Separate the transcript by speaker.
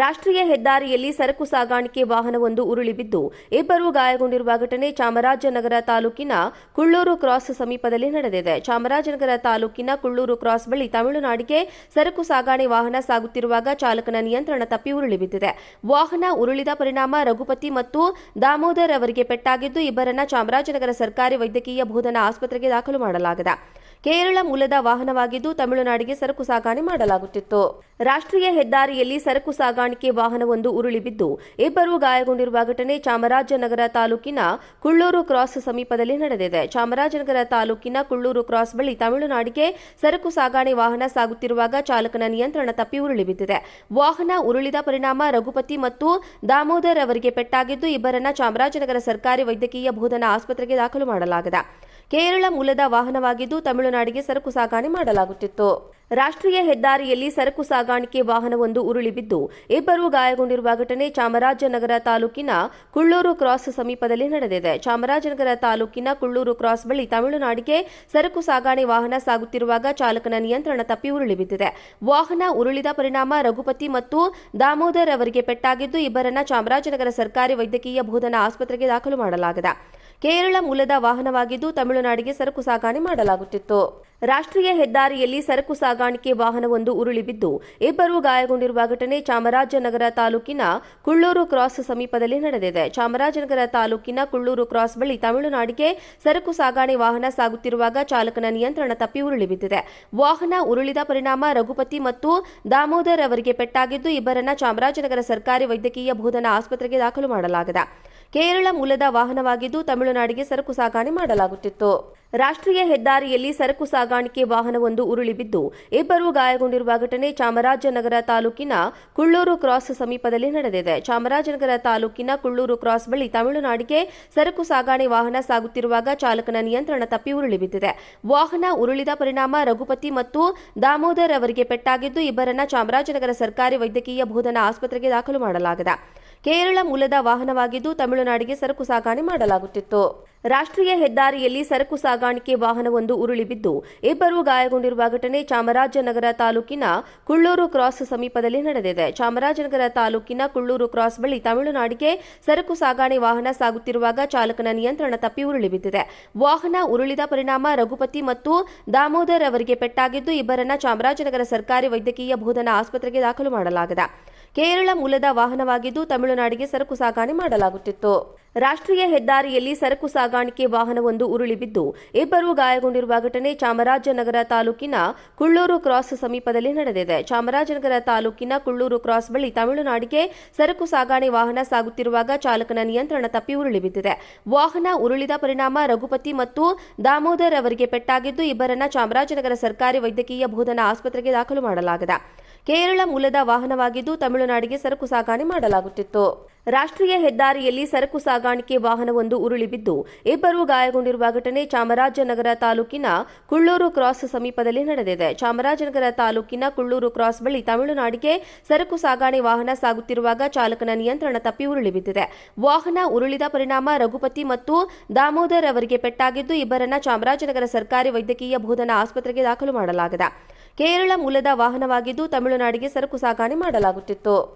Speaker 1: ರಾಷ್ಟ್ರೀಯ ಹೆದ್ದಾರಿಯಲ್ಲಿ ಸರಕು ಸಾಗಾಣಿಕೆ ವಾಹನವೊಂದು ಉರುಳಿ ಬಿದ್ದು, ಇಬ್ಬರು ಗಾಯಗೊಂಡಿರುವ ಘಟನೆ ಚಾಮರಾಜನಗರ ತಾಲೂಕಿನ ಕುಳ್ಳೂರು ಕ್ರಾಸ್ ಸಮೀಪದಲ್ಲಿ ನಡೆದಿದೆ. ಚಾಮರಾಜನಗರ ತಾಲೂಕಿನ ಕುಳ್ಳೂರು ಕ್ರಾಸ್ ಬಳಿ ತಮಿಳುನಾಡಿಗೆ ಸರಕು ಸಾಗಾಣೆ ವಾಹನ ಸಾಗುತ್ತಿರುವಾಗ ಚಾಲಕನ ನಿಯಂತ್ರಣ ತಪ್ಪಿ ಉರುಳಿ ಬಿದ್ದಿದೆ. ವಾಹನ ಉರುಳಿದ ಪರಿಣಾಮ ರಘುಪತಿ ಮತ್ತು ದಾಮೋದರ್ ಅವರಿಗೆ ಪೆಟ್ಟಾಗಿದ್ದು, ಇಬ್ಬರನ್ನ ಚಾಮರಾಜನಗರ ಸರ್ಕಾರಿ ವೈದ್ಯಕೀಯ ಬೋಧನಾ ಆಸ್ಪತ್ರೆಗೆ ದಾಖಲು ಮಾಡಲಾಗಿದೆ. ಕೇರಳ ಮೂಲದ ವಾಹನವಾಗಿದ್ದು ತಮಿಳುನಾಡಿಗೆ ಸರಕು ಸಾಗಾಣೆ ಮಾಡಲಾಗುತ್ತಿತ್ತು. ರಾಷ್ಟ್ರೀಯ ಹೆದ್ದಾರಿಯಲ್ಲಿ ಸರಕು ಸಾಗಾಣಿಕೆ ವಾಹನವೊಂದು ಉರುಳಿ ಬಿದ್ದು, ಇಬ್ಬರು ಗಾಯಗೊಂಡಿರುವ ಘಟನೆ ಚಾಮರಾಜನಗರ ತಾಲೂಕಿನ ಕುಳ್ಳೂರು ಕ್ರಾಸ್ ಸಮೀಪದಲ್ಲಿ ನಡೆದಿದೆ. ಚಾಮರಾಜನಗರ ತಾಲೂಕಿನ ಕುಳ್ಳೂರು ಕ್ರಾಸ್ ಬಳಿ ತಮಿಳುನಾಡಿಗೆ ಸರಕು ಸಾಗಾಣೆ ವಾಹನ ಸಾಗುತ್ತಿರುವಾಗ ಚಾಲಕನ ನಿಯಂತ್ರಣ ತಪ್ಪಿ ಉರುಳಿ ಬಿದ್ದಿದೆ. ವಾಹನ ಉರುಳಿದ ಪರಿಣಾಮ ರಘುಪತಿ ಮತ್ತು ದಾಮೋದರ್ ಅವರಿಗೆ ಪೆಟ್ಟಾಗಿದ್ದು, ಇಬ್ಬರನ್ನ ಚಾಮರಾಜನಗರ ಸರ್ಕಾರಿ ವೈದ್ಯಕೀಯ ಬೋಧನಾ ಆಸ್ಪತ್ರೆಗೆ ದಾಖಲು ಮಾಡಲಾಗಿದೆ. ಕೇರಳ ಮೂಲದ ವಾಹನವಾಗಿದ್ದು ತಮಿಳುನಾಡಿಗೆ ಸರಕು ಸಾಗಾಣೆ ಮಾಡಲಾಗುತ್ತಿತ್ತು. ರಾಷ್ಟ್ರೀಯ ಹೆದ್ದಾರಿಯಲ್ಲಿ ಸರಕು ಸಾಗಾಣಿಕೆ ವಾಹನವೊಂದು ಉರುಳಿ ಬಿದ್ದು, ಇಬ್ಬರು ಗಾಯಗೊಂಡಿರುವ ಘಟನೆ ಚಾಮರಾಜನಗರ ತಾಲೂಕಿನ ಕುಳ್ಳೂರು ಕ್ರಾಸ್ ಸಮೀಪದಲ್ಲಿ ನಡೆದಿದೆ. ಚಾಮರಾಜನಗರ ತಾಲೂಕಿನ ಕುಳ್ಳೂರು ಕ್ರಾಸ್ ಬಳಿ ತಮಿಳುನಾಡಿಗೆ ಸರಕು ಸಾಗಾಣೆ ವಾಹನ ಸಾಗುತ್ತಿರುವಾಗ ಚಾಲಕನ ನಿಯಂತ್ರಣ ತಪ್ಪಿ ಉರುಳಿ ಬಿದ್ದಿದೆ. ವಾಹನ ಉರುಳಿದ ಪರಿಣಾಮ ರಘುಪತಿ ಮತ್ತು ದಾಮೋದರ್ ಅವರಿಗೆ ಪೆಟ್ಟಾಗಿದ್ದು, ಇಬ್ಬರನ್ನ ಚಾಮರಾಜನಗರ ಸರ್ಕಾರಿ ವೈದ್ಯಕೀಯ ಬೋಧನಾ ಆಸ್ಪತ್ರೆಗೆ ದಾಖಲು ಮಾಡಲಾಗಿದೆ. ಕೇರಳ ಮೂಲದ ವಾಹನವಾಗಿದ್ದು ತಮಿಳುನಾಡಿಗೆ ಸರಕು ಸಾಗಾಣೆ ಮಾಡಲಾಗುತ್ತಿತ್ತು. ರಾಷ್ಟ್ರೀಯ ಹೆದ್ದಾರಿಯಲ್ಲಿ ಸರಕು ಸಾಗಾಣಿಕೆ ವಾಹನವೊಂದು ಉರುಳಿ ಬಿದ್ದು ಇಬ್ಬರು ಗಾಯಗೊಂಡಿರುವ ಘಟನೆ ಚಾಮರಾಜನಗರ ತಾಲೂಕಿನ ಕುಳ್ಳೂರು ಕ್ರಾಸ್ ಸಮೀಪದಲ್ಲಿ ನಡೆದಿದೆ. ಚಾಮರಾಜನಗರ ತಾಲೂಕಿನ ಕುಳ್ಳೂರು ಕ್ರಾಸ್ ಬಳಿ ತಮಿಳುನಾಡಿಗೆ ಸರಕು ಸಾಗಾಣೆ ವಾಹನ ಸಾಗುತ್ತಿರುವಾಗ ಚಾಲಕನ ನಿಯಂತ್ರಣ ತಪ್ಪಿ ಉರುಳಿ ಬಿದ್ದಿದೆ ವಾಹನ ಉರುಳಿದ ಪರಿಣಾಮ ರಘುಪತಿ ಮತ್ತು ದಾಮೋದರ್ ಅವರಿಗೆ ಪೆಟ್ಟಾಗಿದ್ದು, ಇಬ್ಬರನ್ನ ಚಾಮರಾಜನಗರ ಸರ್ಕಾರಿ ವೈದ್ಯಕೀಯ ಬೋಧನಾ ಆಸ್ಪತ್ರೆಗೆ ದಾಖಲು ಮಾಡಲಾಗಿದೆ. ಕೇರಳ ಮೂಲದ ವಾಹನವಾಗಿದ್ದು, ತಮಿಳುನಾಡಿಗೆ ಸರಕು ಸಾಗಾಣೆ ಮಾಡಲಾಗುತ್ತಿತ್ತು. ರಾಷ್ಟ್ರೀಯ ಹೆದ್ದಾರಿಯಲ್ಲಿ ಸರಕು ಸಾಗಾಣಿಕೆ ವಾಹನವೊಂದು ಉರುಳಿ ಬಿದ್ದು ಇಬ್ಬರು ಗಾಯಗೊಂಡಿರುವ ಘಟನೆ ಚಾಮರಾಜನಗರ ತಾಲೂಕಿನ ಕುಳ್ಳೂರು ಕ್ರಾಸ್ ಸಮೀಪದಲ್ಲಿ ನಡೆದಿದೆ. ಚಾಮರಾಜನಗರ ತಾಲೂಕಿನ ಕುಳ್ಳೂರು ಕ್ರಾಸ್ ಬಳಿ ತಮಿಳುನಾಡಿಗೆ ಸರಕು ಸಾಗಾಣೆ ವಾಹನ ಸಾಗುತ್ತಿರುವಾಗ ಚಾಲಕನ ನಿಯಂತ್ರಣ ತಪ್ಪಿ ಉರುಳಿ ಬಿದ್ದಿದೆ. ವಾಹನ ಉರುಳಿದ ಪರಿಣಾಮ ರಘುಪತಿ ಮತ್ತು ದಾಮೋದರ್ ಅವರಿಗೆ ಪೆಟ್ಟಾಗಿದ್ದು, ಇಬ್ಬರನ್ನ ಚಾಮರಾಜನಗರ ಸರ್ಕಾರಿ ವೈದ್ಯಕೀಯ ಬೋಧನಾ ಆಸ್ಪತ್ರೆಗೆ ದಾಖಲು ಮಾಡಲಾಗಿದೆ. ಕೇರಳ ಮೂಲದ ವಾಹನವಾಗಿದ್ದು ತಮಿಳುನಾಡಿಗೆ ಸರಕು ಸಾಗಾಣೆ ಮಾಡಲಾಗುತ್ತಿತ್ತು. ರಾಷ್ಟ್ರೀಯ ಹೆದ್ದಾರಿಯಲ್ಲಿ ಸರಕು ಸಾಗಾಣಿಕೆ ವಾಹನವೊಂದು ಉರುಳಿ ಬಿದ್ದು ಇಬ್ಬರು ಗಾಯಗೊಂಡಿರುವ ಘಟನೆ ಚಾಮರಾಜನಗರ ತಾಲೂಕಿನ ಕುಳ್ಳೂರು ಕ್ರಾಸ್ ಸಮೀಪದಲ್ಲಿ ನಡೆದಿದೆ. ಚಾಮರಾಜನಗರ ತಾಲೂಕಿನ ಕುಳ್ಳೂರು ಕ್ರಾಸ್ ಬಳಿ ತಮಿಳುನಾಡಿಗೆ ಸರಕು ಸಾಗಾಣೆ ವಾಹನ ಸಾಗುತ್ತಿರುವಾಗ ಚಾಲಕನ ನಿಯಂತ್ರಣ ತಪ್ಪಿ ಉರುಳಿ ಬಿದ್ದಿದೆ. ವಾಹನ ಉರುಳಿದ ಪರಿಣಾಮ ರಘುಪತಿ ಮತ್ತು ದಾಮೋದರ್ ಅವರಿಗೆ ಪೆಟ್ಟಾಗಿದ್ದು ಇಬ್ಬರನ್ನ ಚಾಮರಾಜನಗರ ಸರ್ಕಾರಿ ವೈದ್ಯಕೀಯ ಬೋಧನಾ ಆಸ್ಪತ್ರೆಗೆ ದಾಖಲು ಮಾಡಲಾಗಿದೆ. ಕೇರಳ ಮೂಲದ ವಾಹನವಾಗಿದ್ದು ತಮಿಳುನಾಡಿಗೆ ಸರಕು ಸಾಗಾಣೆ ಮಾಡಲಾಗುತ್ತಿತ್ತು. ರಾಷ್ಟ್ರೀಯ ಹೆದ್ದಾರಿಯಲ್ಲಿ ಸರಕು ಸಾಗಾಣಿಕೆ ವಾಹನವೊಂದು ಉರುಳಿ ಬಿದ್ದು, ಇಬ್ಬರು ಗಾಯಗೊಂಡಿರುವ ಘಟನೆ ಚಾಮರಾಜನಗರ ತಾಲೂಕಿನ ಕುಳ್ಳೂರು ಕ್ರಾಸ್ ಸಮೀಪದಲ್ಲಿ ನಡೆದಿದೆ. ಚಾಮರಾಜನಗರ ತಾಲೂಕಿನ ಕುಳ್ಳೂರು ಕ್ರಾಸ್ ಬಳಿ ತಮಿಳುನಾಡಿಗೆ ಸರಕು ಸಾಗಾಣೆ ವಾಹನ ಸಾಗುತ್ತಿರುವಾಗ ಚಾಲಕನ ನಿಯಂತ್ರಣ ತಪ್ಪಿ ಉರುಳಿ ಬಿದ್ದಿದೆ. ವಾಹನ ಉರುಳಿದ ಪರಿಣಾಮ ರಘುಪತಿ ಮತ್ತು ದಾಮೋದರ್ ಅವರಿಗೆ ಪೆಟ್ಟಾಗಿದ್ದು, ಇಬ್ಬರನ್ನ ಚಾಮರಾಜನಗರ ಸರ್ಕಾರಿ ವೈದ್ಯಕೀಯ ಬೋಧನಾ ಆಸ್ಪತ್ರೆಗೆ ದಾಖಲು ಮಾಡಲಾಗಿದೆ. ಕೇರಳ ಮೂಲದ ವಾಹನವಾಗಿದ್ದು ತಮಿಳುನಾಡಿಗೆ ಸರಕು ಸಾಗಾಣೆ ಮಾಡಲಾಗುತ್ತಿತ್ತು. ರಾಷ್ಟ್ರೀಯ ಹೆದ್ದಾರಿಯಲ್ಲಿ ಸರಕು ಸಾಗಾಣಿಕೆ ವಾಹನವೊಂದು ಉರುಳಿ ಬಿದ್ದು, ಇಬ್ಬರು ಗಾಯಗೊಂಡಿರುವ ಘಟನೆ ಚಾಮರಾಜನಗರ ತಾಲೂಕಿನ ಕುಳ್ಳೂರು ಕ್ರಾಸ್ ಸಮೀಪದಲ್ಲಿ ನಡೆದಿದೆ. ಚಾಮರಾಜನಗರ ತಾಲೂಕಿನ ಕುಳ್ಳೂರು ಕ್ರಾಸ್ ಬಳಿ ತಮಿಳುನಾಡಿಗೆ ಸರಕು ಸಾಗಾಣೆ ವಾಹನ ಸಾಗುತ್ತಿರುವಾಗ ಚಾಲಕನ ನಿಯಂತ್ರಣ ತಪ್ಪಿ ಉರುಳಿ ಬಿದ್ದಿದೆ. ವಾಹನ ಉರುಳಿದ ಪರಿಣಾಮ ರಘುಪತಿ ಮತ್ತು ದಾಮೋದರ್ ಅವರಿಗೆ ಪೆಟ್ಟಾಗಿದ್ದು, ಇಬ್ಬರನ್ನ ಚಾಮರಾಜನಗರ ಸರ್ಕಾರಿ ವೈದ್ಯಕೀಯ ಬೋಧನಾ ಆಸ್ಪತ್ರೆಗೆ ದಾಖಲು ಮಾಡಲಾಗಿದೆ. ಕೇರಳ ಮೂಲದ ವಾಹನವಾಗಿದ್ದು ತಮಿಳುನಾಡಿಗೆ ಸರಕು ಸಾಗಾಣೆ ಮಾಡಲಾಗುತ್ತಿತ್ತು.